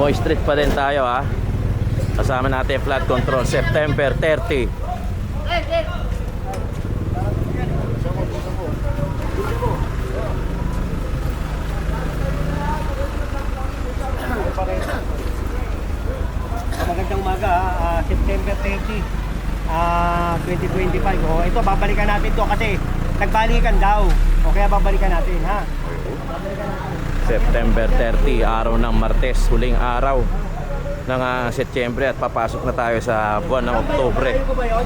Nimoy Street pa din tayo ha. Kasama natin flood control September 30. Magandang umaga, ah, September 30, ah, 2025. Oh, ito, babalikan natin to kasi nagbalikan daw. O kaya babalikan natin, ha? September 30, araw ng Martes, huling araw ng ah, Setyembre at papasok na tayo sa buwan ng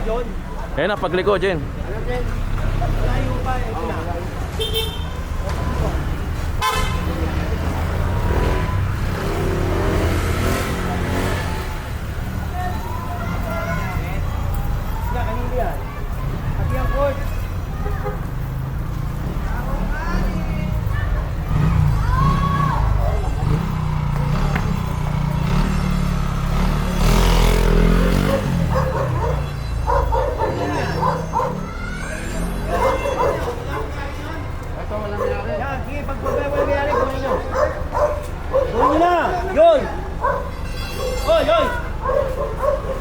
John? Ayun na, pagliko, Jen. Yan. Pati ang court.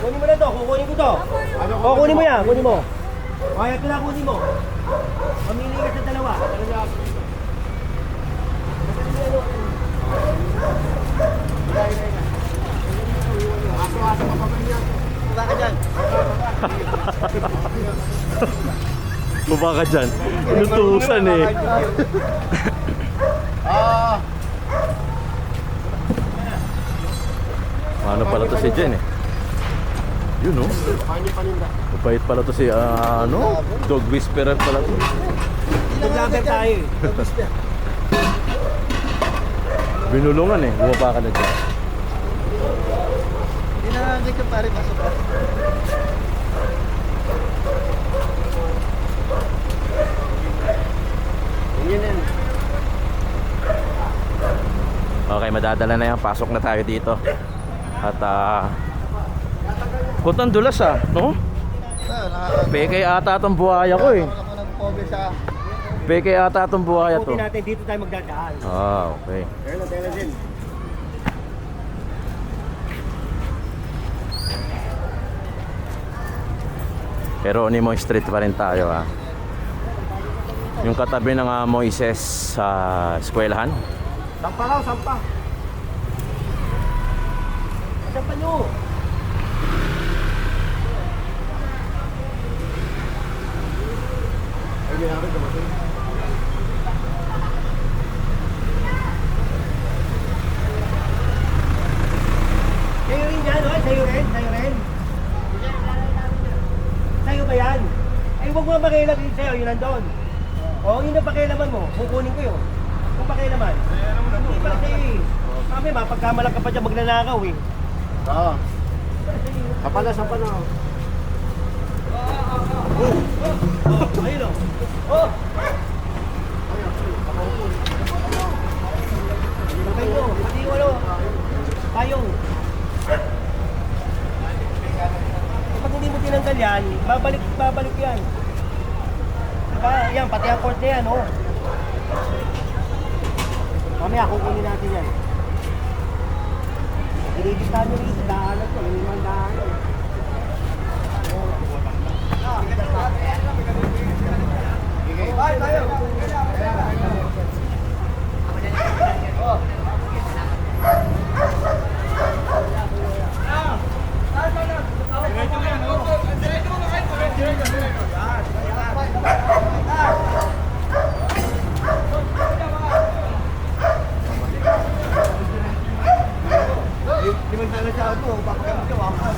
Kunin mo na to, kukunin ko to. O, kunin mo yan, kunin mo. O, ito na kunin mo. Mamili ka sa dalawa. Wala ka dyan. Baba ka dyan. Inutusan eh. Ano pala to si Jen eh? Yun oh. Mabait pala to si ah, ano? Dog whisperer pala to. Nag-lover tayo eh. Binulungan eh. Bumaba ka na dyan. Hindi na hindi ka pare pasok ka. Okay, madadala na yan. Pasok na tayo dito. At ah... Putang dulas ah, no? Peke ata itong buhaya ko eh. Ako ng pobre sa Peke ata itong buhaya to. Buti natin dito tayo magdadaan. Ah, okay. Pero na tayo din. Pero Nimoy Street pa rin tayo ah. Yung katabi ng ah, Moises sa eskwelahan. Sampa raw, sampa. Sampa nyo. Sa'yo rin yan, oy. Sa'yo rin, sa'yo rin. Sa'yo ba yan? Ay, huwag mo na makialam yun sa'yo, yun ang pakialaman mo. Kukunin ko yun. Kung pakialaman. Hindi pala sa'yo eh. Kami, mapagkamalang ka pa dyan magnanakaw eh. Oo. Sapa na, sapa na. Oh, oh, ayun oh. Oh! Mo, hindi mo ano. Payong. Kapag hindi mo tinanggal yan, babalik, babalik yan. Diba? Yan, pati ang cord na yan, oh. Mamaya, kukunin natin yan. Ginigit namin rito, daanan ko, yung mga daanan. Bye, tayo. Di man sana siya? Ito, papagamit ka, wakas.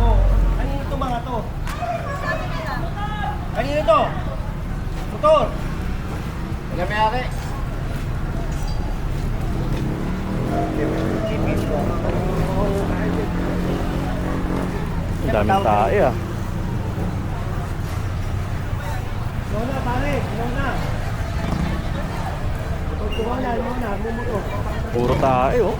Oh, kanino to mga to? Kanino to? Motor. Kaya may ari. Ang daming tae ah. Ikaw na pare, ikaw na. Na, bumuto. Puro tae oh.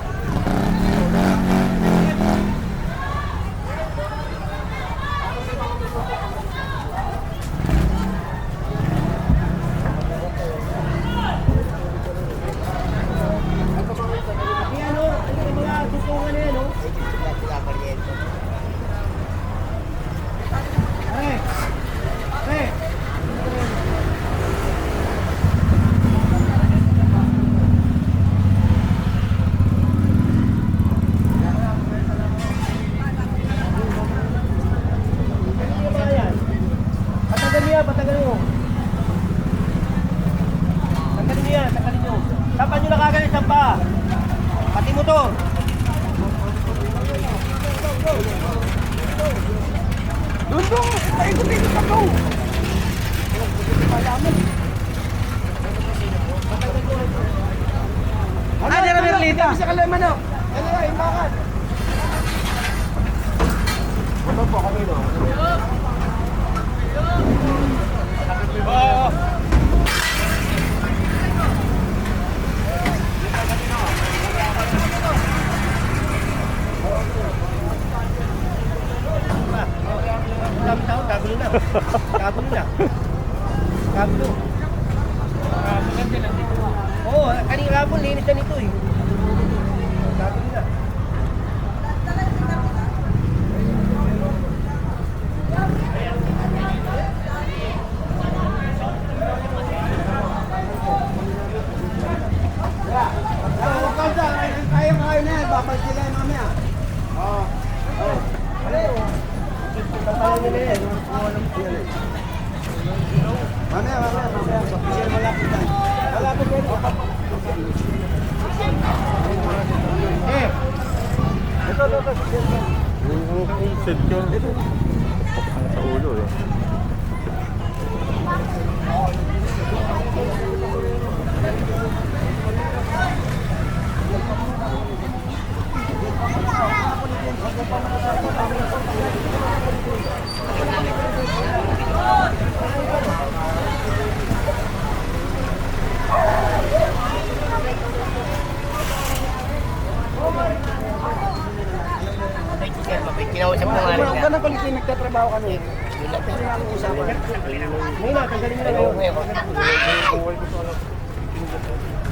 Ayan o, ano yung mga tutungan na yan o. Pare! Pare! Ano ba yan? Patagal niya, patagal mo. Tanggalin niya, tanggalin niyo. Tapan niyo na kagad isang pa. Pati motor. Doon doon, paikot-ikot ako. Ano na Merlita? Sa kalaman no. Ano na, imbakan. Ano po kami no? Dami tao, kagulo na. Kagulo na. Kagulo. Oo, kanina hapon, linis na nito eh. Kagulo na. Kaya kayo na yan. Babalik sila yung mamaya. Oo. Oo. Tapalan nila yan. Mamaya, mamaya, mamaya. Kasi malapit na. Malapit yan. Eh, ito, ito, ito. Yung yung secure. Ang sa ulo eh. Kinausap ko nga rin Huwag ka na pala kayo nagtatrabaho kami. Ngayon na, tanggalin mo na ngayon.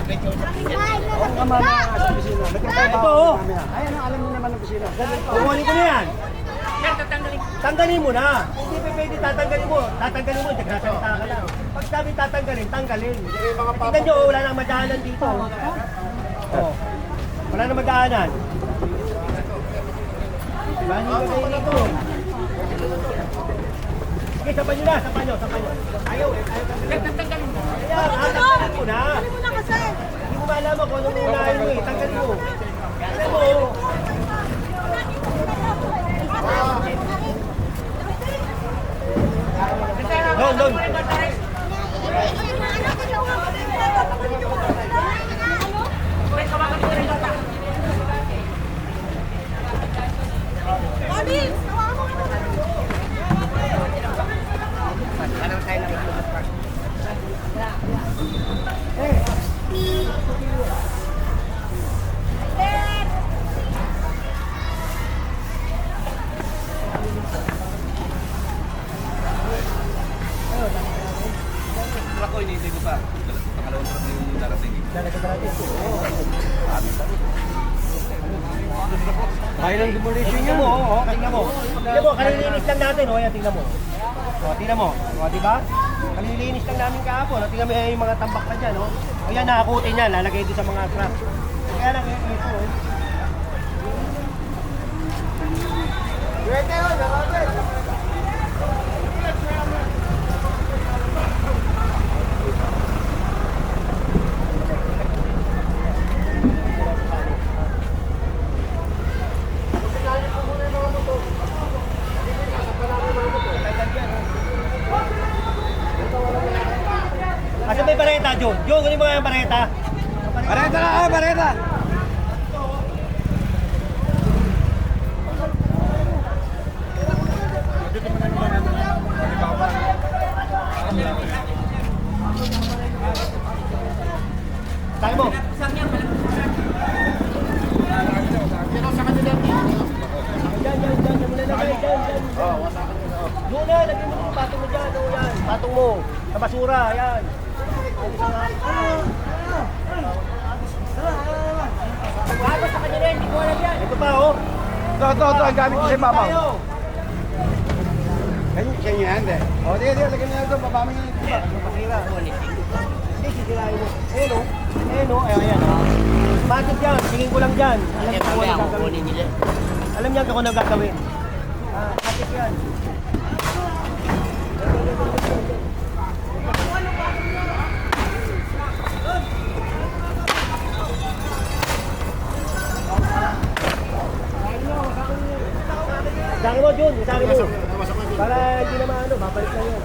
Oo nga mamaya sa opisina. Nagtatrabaho Ito, oh. kami mamaya. Ayan ang alam niyo naman ng opisina. Kukunin ko na yan. Tanggalin mo na. Hindi pa pwede tatanggalin mo. Tatanggalin mo, nagsasalita ka lang. Pag sabi tatanggalin, tanggalin. Tingnan nyo, wala nang madaanan dito. Oh. Wala nang madaanan. Diba? Hindi ka kayo dito. Sige, sapan nyo na, sapan nyo, sapan nyo. Ayaw eh, ayaw tanggalin. Kaya, ah, tanggalin mo na. Hindi mo malaman kung anong unahin mo eh, tanggalin mo. Alam mo, Doon, doon. Kaya ng demolition mo, oo, oh, tingnan mo. Tingnan mo, kalilinis lang natin, oh, yan, tingnan mo. Oh, tingnan mo. Oh, di ba? Kalilinis lang namin kahapon. Oh, tingnan mo yan yung mga tambak na dyan, oh. O yan, nakakutin yan, lalagay doon sa mga trap. Kaya lang, ito, oh. Pwede yun, nakapit. Asa may bareta, John? John, kunin mo nga yung bareta. Bareta na, ah, bareta. Tayo mo. Patong mo. Sa basura, yan. Tapos sa kanya rin, hindi ko alam yan. Ito pa, oh. Ito, ito, ito. Ang gamit ko sa ibabaw. Tayo. Kanya, kanya yan, de. O, di, di. Lagyan niya ito. Baba mo yan. Masira. Hindi, sisirain mo. Ayun, oh. Ayun, oh. Ayun, ayan, oh. Bakit yan? Tingin ko lang dyan. Alam niya kung ano gagawin. Alam niya kung ano gagawin. Ah, bakit yan? Sakin mo, Jun. Sakin mo. Para hindi na maano, babalik na yun.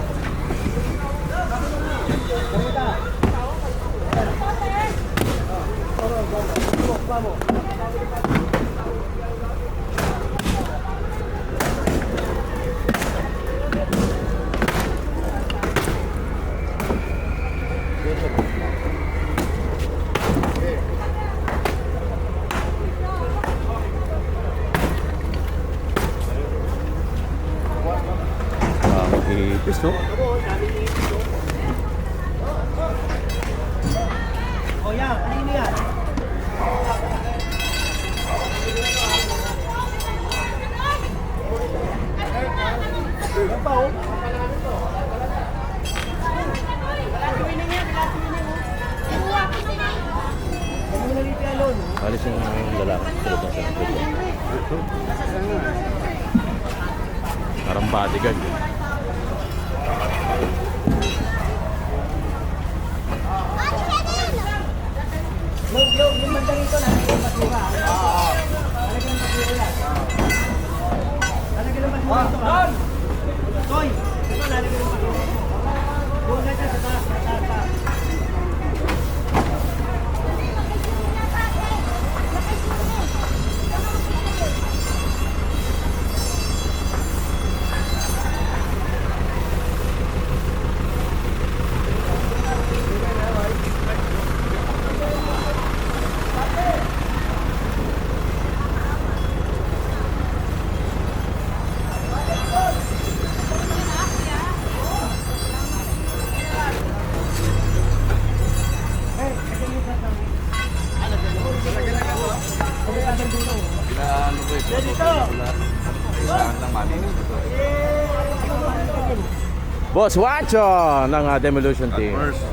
Mag-ipis, no? O yan, kanino yan? Yan pa oh. Ano? Alis yung lalaki. Parang bodyguard yun. Yung, yung, yung bandang ito na, yung basura. Lalagyan ng basura yan. Lalagyan ng basura ito ha. Toy, ito lalagyan ng basura. Doon na dyan sa taas, sa taas, Boss Wacho ng ah, Demolition Team. First,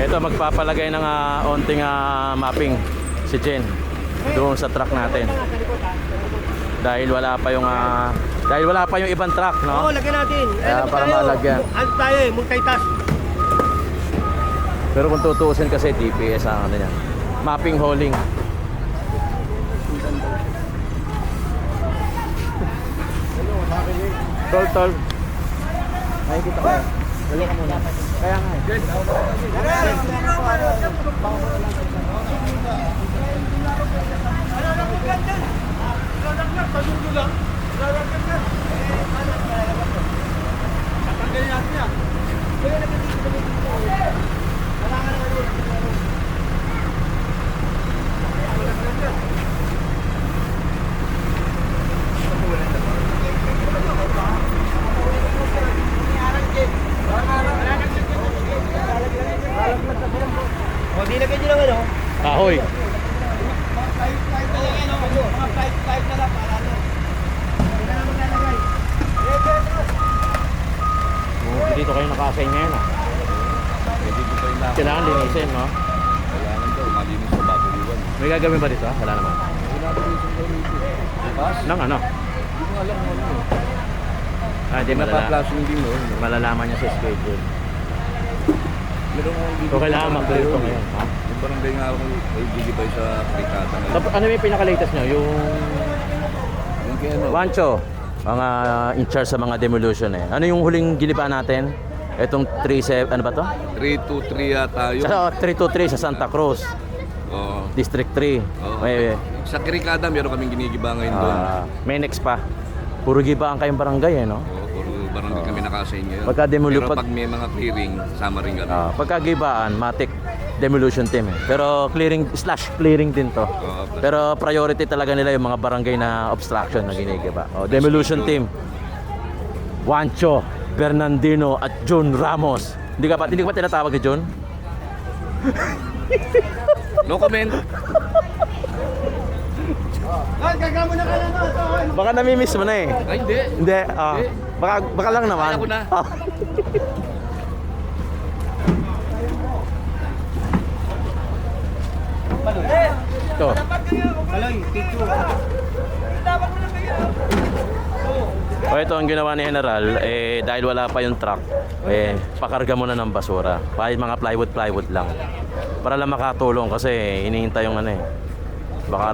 Ito magpapalagay ng ah, onting ah, mapping si Jen doon sa truck natin. Dahil wala pa yung ah, dahil wala pa yung ibang truck, Oo, no? lagyan natin. Eh, Kaya para tayo? malagyan. Ano tayo eh, multitask. Pero kung tutuusin kasi DPS ang ano niya. Mapping hauling. Tol, tol. Nakikita ko. Dali ka muna. Kaya nga eh. O, di lagyan nyo ng ano. Kahoy. Oh, dito kayo nakasign ngayon ah. pwede ko pa yung lakad. Kailangan linisin, no? Kailangan daw, malinis sa bago iwan. May gagawin ba dito? Wala naman. Nang ano? Hindi ko alam kung ano. Ah, di malala Napaplasong din mo. malalaman niya sa schedule. Meron akong So, kailangan mag-clear to ngayon, ha? Yung barangay nga ako, ay gigibay sa Krikata ngayon. Tapos ano yung pinaka-latest nyo? Yung Yung kaya ano, Wancho, mga in charge sa mga demolition eh. Ano yung huling giliba natin? Etong 37, ano ba to? 323 yata yun. Sa 323 sa Santa Cruz, Oo. District 3. Oo. May, Sa Krikada, meron kaming ginigiba ngayon doon. ah, may next pa. Puro gibaan kayong barangay eh, no? Oo, puro barangay kami naka-assign ngayon. Pagka demolu- Pero pag- may mga clearing, sama rin kami. Ah, pagkagibaan, matik demolition team eh. Pero clearing slash clearing din to. Oo, plus- Pero priority talaga nila yung mga barangay na obstruction na ginigiba. Oh, demolition team. Juancho, Bernardino at John Ramos. Hindi ka pa hindi ka pa tinatawag ni John? No comment. Ay, gagamo na ka lang Baka nami-miss mo na eh. Ay, hindi. Hindi, ah, Hindi. baka baka lang naman. Kaya ko na. Ah. Ito. Kaloy, picture. O ito ang ginawa ni General, eh, dahil wala pa yung truck, eh, pakarga muna ng basura. Kahit mga plywood-plywood lang. Para lang makatulong kasi iniintay yung ano eh. Baka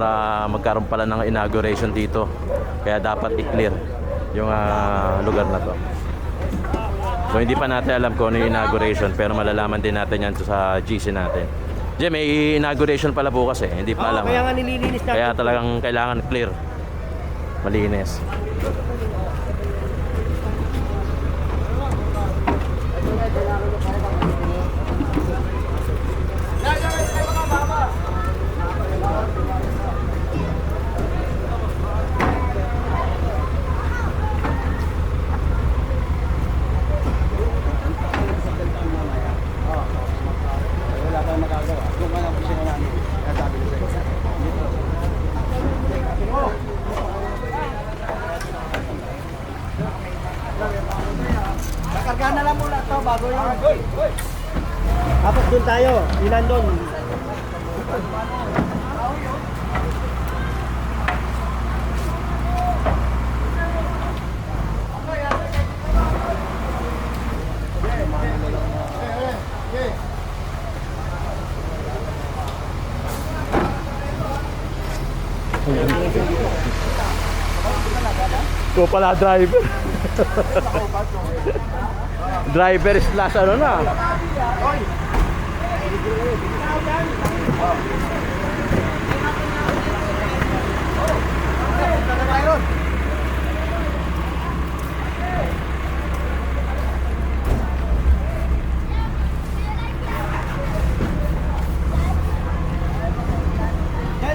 magkaroon pala ng inauguration dito. Kaya dapat i-clear yung ah, lugar na to. So hindi pa natin alam kung ano yung inauguration pero malalaman din natin yan sa GC natin. Diyan, may inauguration pala bukas eh. Hindi pa Oo, alam. kaya nga nililinis natin. Kaya talagang kailangan clear. Malinis. Wala kang magagawa. Kung ano kung sino namin. Nasabi ko sa'yo. Kakarga na lang muna to bago yung... Tapos doon tayo, ilan doon. Ko pala driver. driver slash ano na. Yan,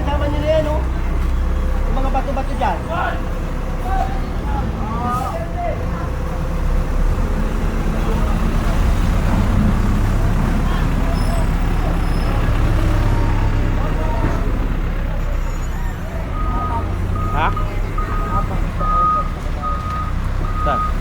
sama nyo na yan, oh. Yung mga bato-bato dyan. Ha? Saan?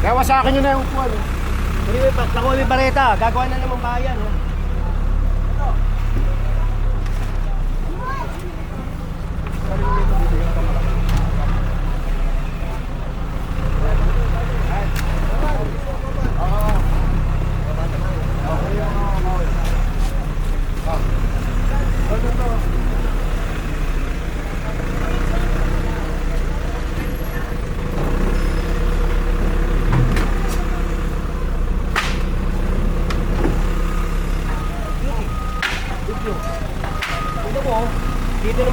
Gawa sa akin yun na yung upuan. eh. Ako may bareta. Gagawa na naman bayan, oh.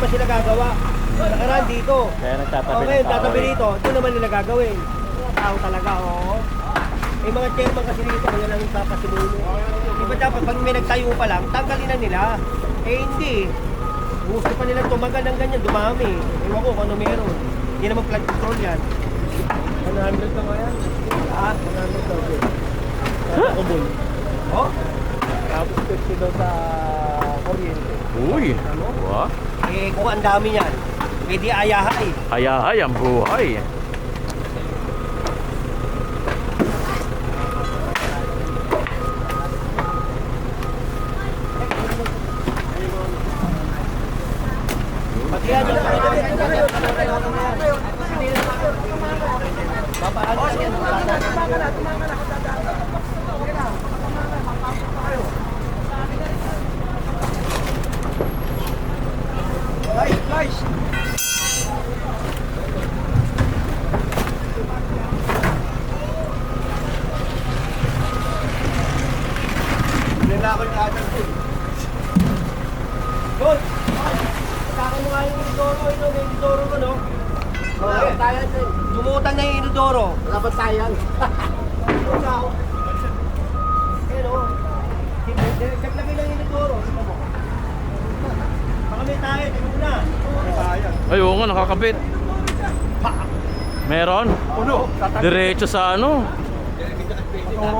na sila gagawa. Nakaraan dito. Kaya nagtatabi okay, ng tao. Eh. Dito. Ito naman nila gagawin. Tao talaga, oo. May mga chairman kasi dito, mga nang papasimulo. Di ba dapat pag may nagtayo pa lang, tanggalin na nila. Eh hindi. Gusto pa nila tumagal ng ganyan, dumami. Ewan ko kung ano meron. Hindi naman flood control yan. 100 na kaya? Ah, 100 daw. Huh? Ubon. Oh? Tapos 50 daw sa kuryente. Uy! Ano? Wah! Eh, kung ang dami yan, pwede ayahay. Kaya ay ang buhay. Pati yan, yung Guys, guys! Ninakon ka agad ko. Good! Saka mo nga yung Inodoro, ino, may Inodoro ko, no? Okay. Dumutang na yung Inodoro. Wala ba tayo yan? Ayan, o. Naglagay ng Inodoro. Tignan mo. Baka may tayo, tignan mo na. May tayo. Ay, oo nga, nakakabit. Meron? Uno. Diretso sa ano?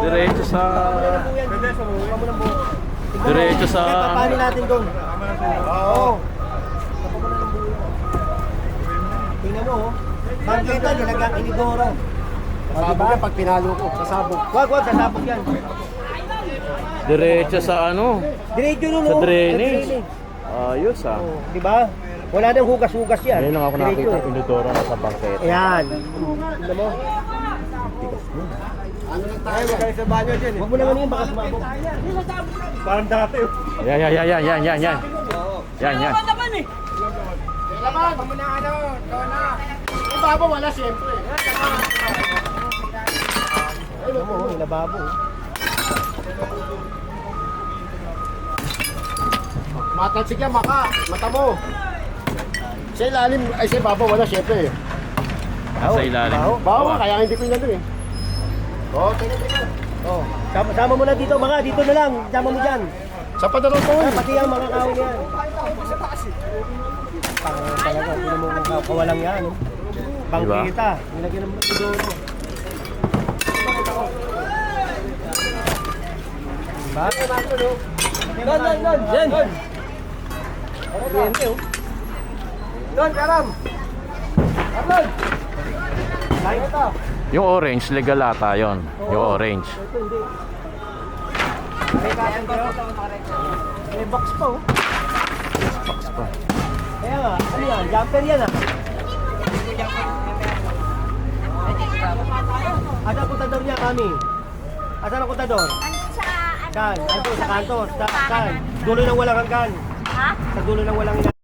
Diretso sa... Diretso sa... Papanin natin doon. Oo. Tingnan mo, oh. Bangketa, nilagyan inidoro. Yan pag pinalo ko, sasabog. Wag, wag, sasabog yan. Diretso sa ano? Diretso nun, Sa oh. drainage. Ayos ah. Oh, di ba? Wala nang hugas-hugas yan. Ngayon lang ako Diretso, nakita eh. inodoro na sa bangketa. Ayan. Tingnan mo. Ano lang tayo? Huwag kayo sa banyo dyan eh. Huwag mo naman yun, baka sumabog. Parang dati. Yan, yan, yan, yan, yan, yan, yan. Yan, yan. Laban! Huwag mo na ano, ikaw na. Yung babo wala siyempre. Tingnan mo, yung lababo. Matansig yan, maka. Mata mo. Sa ilalim, ay sa babo wala siyempre. Sa ilalim. Baho. Bawa, kaya hindi ko inano eh. Oh, tingnan tingnan. Oh, sama, sama mo na dito, mga dito na lang. Sama mo dyan. Sa padaro ko Ah, pati ang mga kahoy yan. Parang talaga, tingnan mo mga kawalang yan. oh. Bangkita, nilagyan ng idoro. Diba? Doon, doon, doon. Yan. Kuryente, oh. Doon, karam. Ito. Yung orange, legal ata yun. Yung orange. Ito, hindi. May box pa, oh. Box pa. Kaya nga, ano yan? Jumper yan, ah. Asa ang kontador niya, kami? Asa ang kontador? Ano sa ano? Kan, ando sa kanto, sa kan. Dulo ng walang hanggan. Ha? Sa dulo ng walang hanggan.